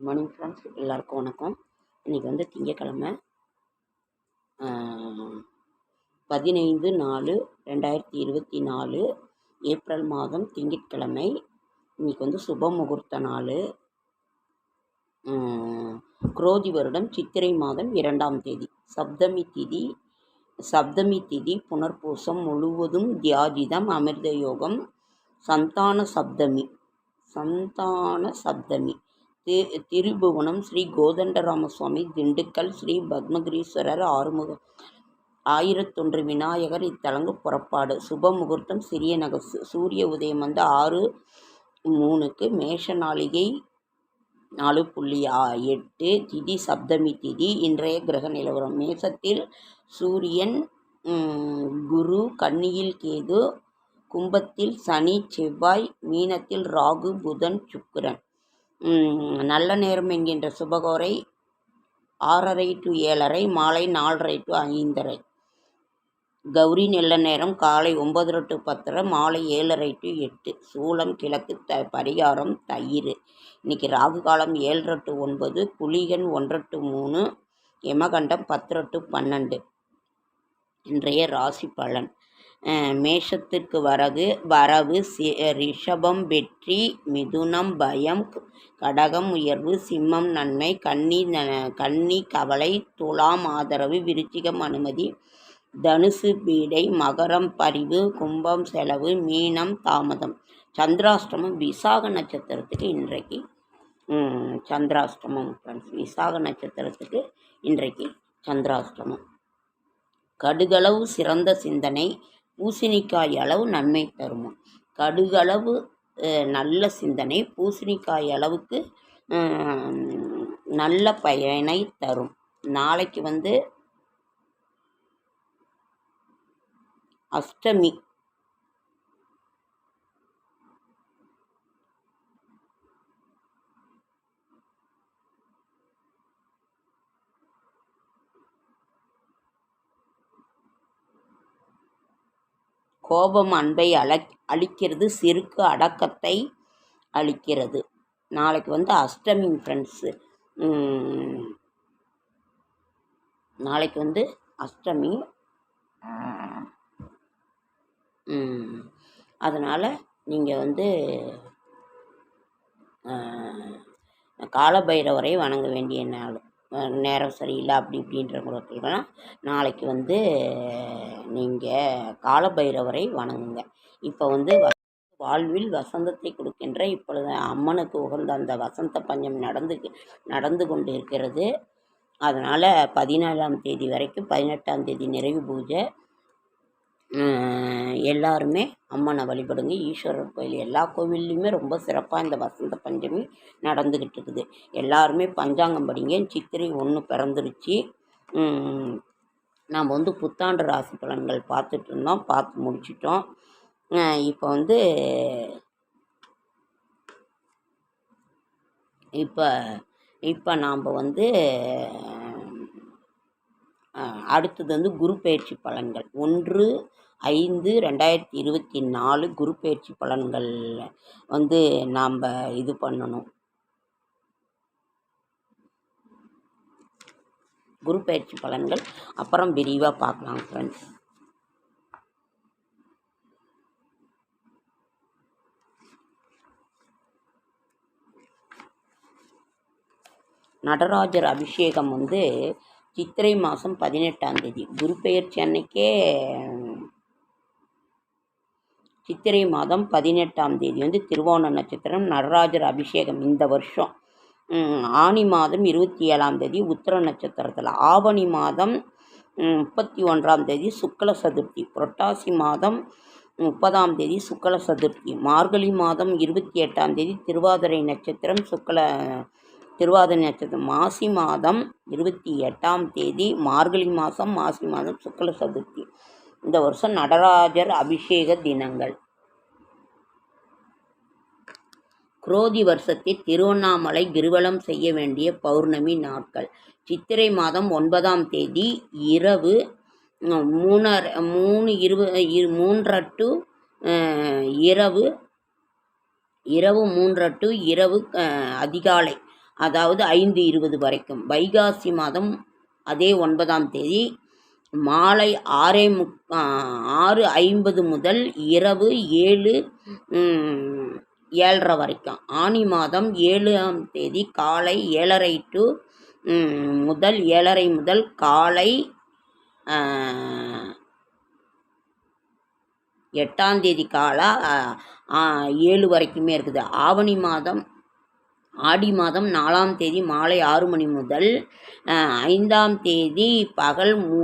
Good morning friends எல்லாருக்கும் வணக்கம். இன்றைக்கி வந்து திங்கக்கிழமை பதினைந்து நாலு ரெண்டாயிரத்தி இருபத்தி நாலு ஏப்ரல் மாதம் திங்கட்கிழமை. இன்றைக்கி வந்து சுப முகூர்த்த நாள். குரோதி வருடம் சித்திரை மாதம் இரண்டாம் தேதி. சப்தமி திதி சப்தமி திதி புனர்பூசம் முழுவதும் தியாஜிதம் அமிர்த யோகம் சந்தான சப்தமி சந்தான சப்தமி. தி திரிபுவனம் ஸ்ரீ கோதண்டராமசுவாமி திண்டுக்கல் ஸ்ரீ பத்மகிரீஸ்வரர் ஆறுமுக. ஆயிரத்தொன்று விநாயகர் இத்தலங்கு புறப்பாடு. சுப முகூர்த்தம் சிறிய நகர் சூரிய உதயம் வந்து ஆறு மூணுக்கு மேஷ நாளிகை நாலு புள்ளி எட்டு திதி சப்தமி திதி இன்றைய கிரக நிலவரம். மேசத்தில் சூரியன் குரு கன்னியில் கேது கும்பத்தில் சனி செவ்வாய் மீனத்தில் ராகு புதன் சுக்கிரன். நல்ல நேரம் என்கின்ற சுபகோரை ஆறரை டு ஏழரை மாலை நாலரை டு ஐந்தரை. கௌரி நல்ல நேரம் காலை ஒன்பதரை டு பத்தரை மாலை ஏழரை டு எட்டு. சூளம் கிழக்கு த பரிகாரம் தயிர். இன்றைக்கி ராகு காலம் ஏழரை டு ஒன்பது புலிகன் ஒன்றரை டு மூணு யமகண்டம் பத்தரை டு பன்னெண்டு. இன்றைய ராசி பலன். மேஷத்திற்கு வரகு வரவு ரிஷபம் வெற்றி மிதுனம் பயம் கடகம் உயர்வு சிம்மம் நன்மை கன்னி கன்னி கவலை துலாம் ஆதரவு விருச்சிகம் அனுமதி தனுசு பீடை மகரம் பரிவு கும்பம் செலவு மீனம் தாமதம். சந்திராஷ்டமம் விசாக நட்சத்திரத்துக்கு இன்றைக்கு சந்திராஷ்டமம் ஃப்ரெண்ட்ஸ் விசாக நட்சத்திரத்துக்கு இன்றைக்கு சந்திராஷ்டமம். கடுகளவு சிறந்த சிந்தனை பூசணிக்காய் அளவு நன்மை தருமா கடுகளவு நல்ல சிந்தனை பூசணிக்காய் அளவுக்கு நல்ல பயனை தரும். நாளைக்கு வந்து அஷ்டமி கோபம் அன்பை அழக் அழிக்கிறது சிறுக்கு அடக்கத்தை அளிக்கிறது. நாளைக்கு வந்து அஷ்டமி ஃப்ரெண்ட்ஸு நாளைக்கு வந்து அஷ்டமி. அதனால் நீங்கள் வந்து காலபைரவரை வணங்க வேண்டிய நாள். நேரம் சரியில்லை அப்படி இப்படின்றவங்களுக்கெல்லாம் நாளைக்கு வந்து நீங்கள் காலபைரவரை வணங்குங்க. இப்போ வந்து வாழ்வில் வசந்தத்தை கொடுக்கின்ற இப்பொழுது அம்மனுக்கு உகந்த அந்த வசந்த பஞ்சம் நடந்து நடந்து கொண்டு இருக்கிறது அதனால் பதினேழாம் தேதி வரைக்கும் பதினெட்டாம் தேதி நிறைவு பூஜை. எல்லாருமே அம்மனை வழிபடுங்க. ஈஸ்வரர் கோயில் எல்லா கோவில்லையுமே ரொம்ப சிறப்பாக இந்த வசந்த பஞ்சமி நடந்துக்கிட்டு இருக்குது எல்லாருமே பஞ்சாங்கம் படிங்க. சித்திரை ஒன்று பிறந்துருச்சு. நாம் வந்து புத்தாண்டு ராசி பலன்கள் பார்த்துட்டு இருந்தோம் பார்த்து முடிச்சிட்டோம். இப்போ வந்து இப்போ இப்போ நாம் வந்து அடுத்தது வந்து குரு பயிற்சி பலன்கள். ஒன்று ஐந்து ரெண்டாயிரத்தி இருபத்தி நாலு குரு பயிற்சி பலன்கள் வந்து நாம் இது பண்ணணும். குரு பயிற்சி பலன்கள். அப்புறம் விரிவாக பார்க்கலாம் ஃப்ரெண்ட்ஸ் நடராஜர் அபிஷேகம் வந்து சித்திரை மாதம் பதினெட்டாம் தேதி. குரு பெயர்ச்சி அன்னைக்கே சித்திரை மாதம் பதினெட்டாம் தேதி வந்து திருவோண நட்சத்திரம் நடராஜர் அபிஷேகம் இந்த வருஷம். ஆனி மாதம் இருபத்தி ஏழாம் தேதி உத்திர நட்சத்திரத்தில். ஆவணி மாதம் முப்பத்தி ஒன்றாம் தேதி சுக்கல சதுர்த்தி. புரட்டாசி மாதம் முப்பதாம் தேதி சுக்கல சதுர்த்தி. மார்கழி மாதம் இருபத்தி எட்டாம் தேதி திருவாதிரை நட்சத்திரம் சுக்கல திருவாதிரை நட்சத்திரம் மாசி மாதம் இருபத்தி எட்டாம் தேதி மார்கழி மாதம் மாசி மாதம் சுக்கல சதுர்த்தி. இந்த வருஷம் நடராஜர் அபிஷேக தினங்கள். குரோதி வருஷத்தில் திருவண்ணாமலை கிருவலம் செய்ய வேண்டிய பௌர்ணமி நாட்கள். சித்திரை மாதம் ஒன்பதாம் தேதி இரவு மூணரை மூணு இரு மூன்றரை டு இரவு இரவு மூன்றரை டு இரவு அதிகாலை. அதாவது ஐந்து இருபது வரைக்கும். வைகாசி மாதம் அதே ஒன்பதாம் தேதி மாலை ஆறே முக் ஆறு ஐம்பது முதல் இரவு ஏழு ஏழரை வரைக்கும். ஆனி மாதம் ஏழாம் தேதி காலை ஏழரை டு முதல் ஏழரை முதல் காலை எட்டாம் தேதி காலா ஏழு வரைக்குமே இருக்குது. ஆவணி மாதம் ஆடி மாதம் நாலாம் தேதி மாலை ஆறு மணி முதல் ஐந்தாம் தேதி பகல் மூ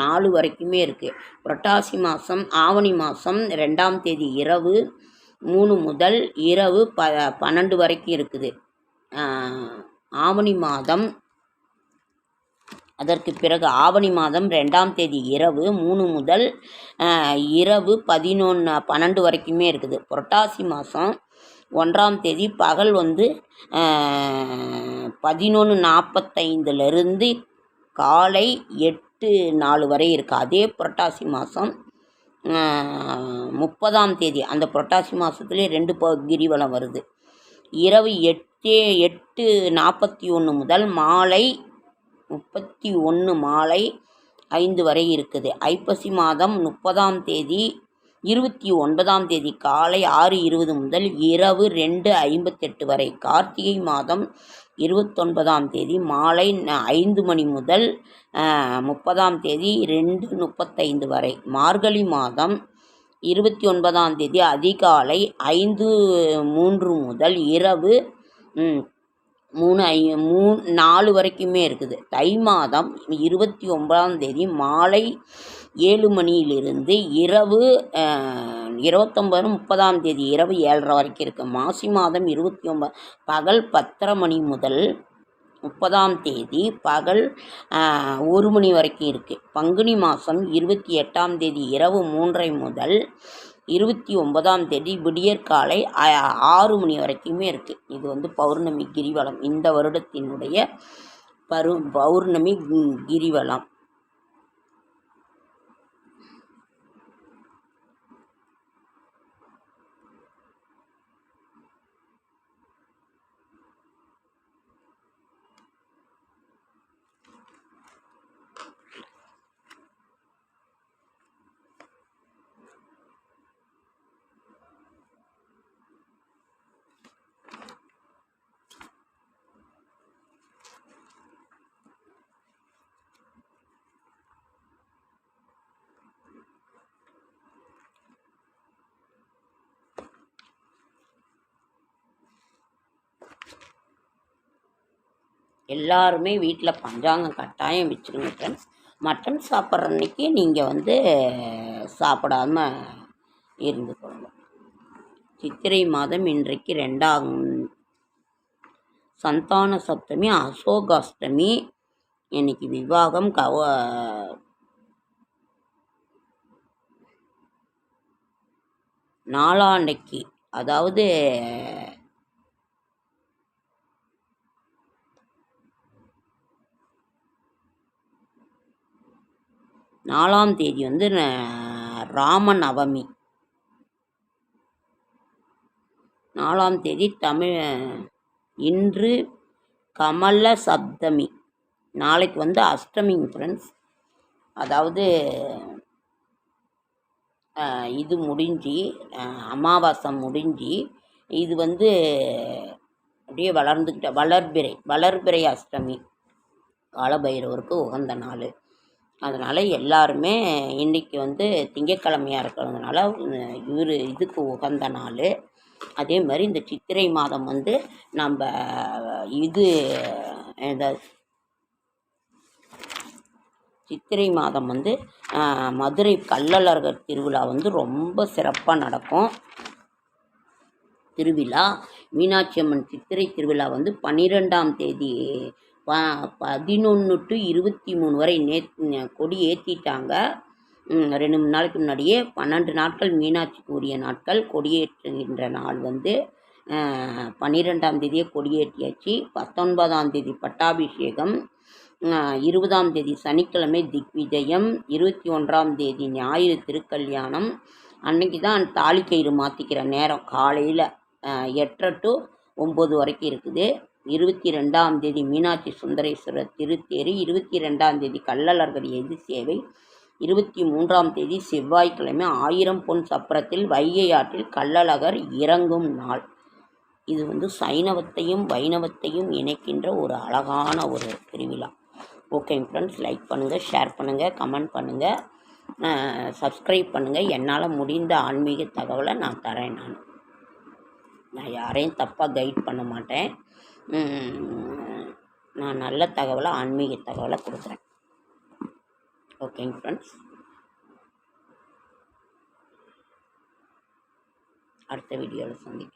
நாலு வரைக்குமே இருக்குது புரட்டாசி மாதம் ஆவணி மாதம் ரெண்டாம் தேதி இரவு மூணு முதல் இரவு ப பன்னெண்டு வரைக்கும் இருக்குது. ஆவணி மாதம் அதற்கு பிறகு ஆவணி மாதம் ரெண்டாம் தேதி இரவு மூணு முதல் இரவு பதினொன்று பன்னெண்டு வரைக்குமே இருக்குது. புரட்டாசி மாதம் ஒன்றாம் தேதி பகல் வந்து பதினொன்று நாற்பத்தைந்துலேருந்து காலை எட்டு நாலு வரை இருக்குது அதே புரட்டாசி மாதம் முப்பதாம் தேதி. அந்த புரட்டாசி மாதத்துலேயே ரெண்டு ப கிரிவலம் வருது. இரவு எட்டு எட்டு நாற்பத்தி ஒன்று முதல் மாலை முப்பத்தி ஒன்று மாலை ஐந்து வரை இருக்குது. ஐப்பசி மாதம் முப்பதாம் தேதி இருபத்தி ஒன்பதாம் தேதி காலை ஆறு இருபது முதல் இரவு ரெண்டு ஐம்பத்தெட்டு வரை கார்த்திகை மாதம் இருபத்தொன்பதாம் தேதி மாலை ஐந்து மணி முதல் முப்பதாம் தேதி ரெண்டு முப்பத்தைந்து வரை மார்கழி மாதம் இருபத்தி ஒன்பதாம் தேதி அதிகாலை ஐந்து மூன்று முதல் இரவு மூணு ஐ மூ நாலு வரைக்குமே இருக்குது. தை மாதம் இருபத்தி ஒன்பதாம் தேதி மாலை ஏழு மணியிலிருந்து இரவு இருபத்தொம்பது முப்பதாம் தேதி இரவு ஏழரை வரைக்கும் இருக்குது மாசி மாதம் இருபத்தி ஒன்பது பகல் பத்தரை மணி முதல் முப்பதாம் தேதி பகல் ஒரு மணி வரைக்கும் இருக்குது பங்குனி மாதம் இருபத்தி எட்டாம் தேதி இரவு மூன்றரை முதல் இருபத்தி ஒன்பதாம் தேதி விடியற்காலை ஆறு மணி வரைக்குமே இருக்குது இது வந்து பௌர்ணமி கிரிவலம். இந்த வருடத்தினுடைய பரு பௌர்ணமி கிரிவலம். எல்லாருமே வீட்டில் பஞ்சாங்கம் கட்டாயம் வச்சுருங்க ஃப்ரெண்ட்ஸ் மட்டன் சாப்பிட்ற அன்னைக்கு நீங்கள் வந்து சாப்பிடாம இருந்துக்கோங்க சித்திரை மாதம் இன்றைக்கு ரெண்டாம் சந்தான சப்தமி அசோகாஷ்டமி. இன்னைக்கு விவாகம் கவ நாளாண்டைக்கு அதாவது நாலாம் தேதி வந்து ராம நவமி. நாலாம் தேதி தமிழ் இன்று கமல சப்தமி. நாளைக்கு வந்து அஷ்டமிங் ஃப்ரெண்ட்ஸ் அதாவது இது முடிஞ்சு அமாவாசை முடிஞ்சு இது வந்து அப்படியே வளர்ந்துக்கிட்ட வளர்பிறை வளர்பிறை அஷ்டமி. காலபைரவருக்கு உகந்த நாள். அதனால் எல்லாருமே இன்றைக்கி வந்து திங்கட்கிழமையாக இருக்கிறதுனால இவர் இதுக்கு உகந்த நாள். அதே மாதிரி இந்த சித்திரை மாதம் வந்து நம்ம இது இந்த சித்திரை மாதம் வந்து மதுரை கள்ளழகர் திருவிழா வந்து ரொம்ப சிறப்பாக நடக்கும். திருவிழா மீனாட்சி அம்மன் சித்திரை திருவிழா வந்து பன்னிரெண்டாம் தேதி ப பதினொன்று டு இருபத்தி மூணு வரை நே கொடி ஏற்றிட்டாங்க ரெண்டு மூணு நாளைக்கு முன்னாடியே பன்னெண்டு நாட்கள் மீனாட்சிக்கு உரிய நாட்கள் கொடியேற்றுகின்ற நாள் வந்து பன்னிரெண்டாம் தேதியே கொடியேற்றியாச்சு. பத்தொன்பதாம் தேதி பட்டாபிஷேகம் இருபதாம் தேதி சனிக்கிழமை திக்விஜயம் இருபத்தி ஒன்றாம் தேதி ஞாயிறு திருக்கல்யாணம். அன்னைக்கு தான் தாலி கயிறு மாற்றிக்கிற நேரம் காலையில் எட்டரை டு ஒம்பது வரைக்கும் இருக்குது. இருபத்தி ரெண்டாம் தேதி மீனாட்சி சுந்தரேஸ்வரர் திருத்தேரு இருபத்தி ரெண்டாம் தேதி கள்ளழகர் எது சேவை இருபத்தி மூன்றாம் தேதி செவ்வாய்க்கிழமை ஆயிரம் பொன் சப்பரத்தில் வைகை ஆற்றில் கள்ளழகர் இறங்கும் நாள். இது வந்து சைனவத்தையும் வைணவத்தையும் இணைக்கின்ற ஒரு அழகான ஒரு திருவிழா. ஓகே ஃப்ரெண்ட்ஸ் லைக் பண்ணுங்கள் ஷேர் பண்ணுங்கள் கமெண்ட் பண்ணுங்கள் சப்ஸ்கிரைப் பண்ணுங்கள் என்னால் முடிந்த ஆன்மீக தகவலை நான் தரேன் நான். நான் யாரையும் தப்பாக கைட் பண்ண மாட்டேன். நான் நல்ல தகவலை ஆன்மீக தகவலை கொடுக்குறேன். ஓகேங்க ஃப்ரெண்ட்ஸ் அடுத்த வீடியோவில் சந்திப்போம்.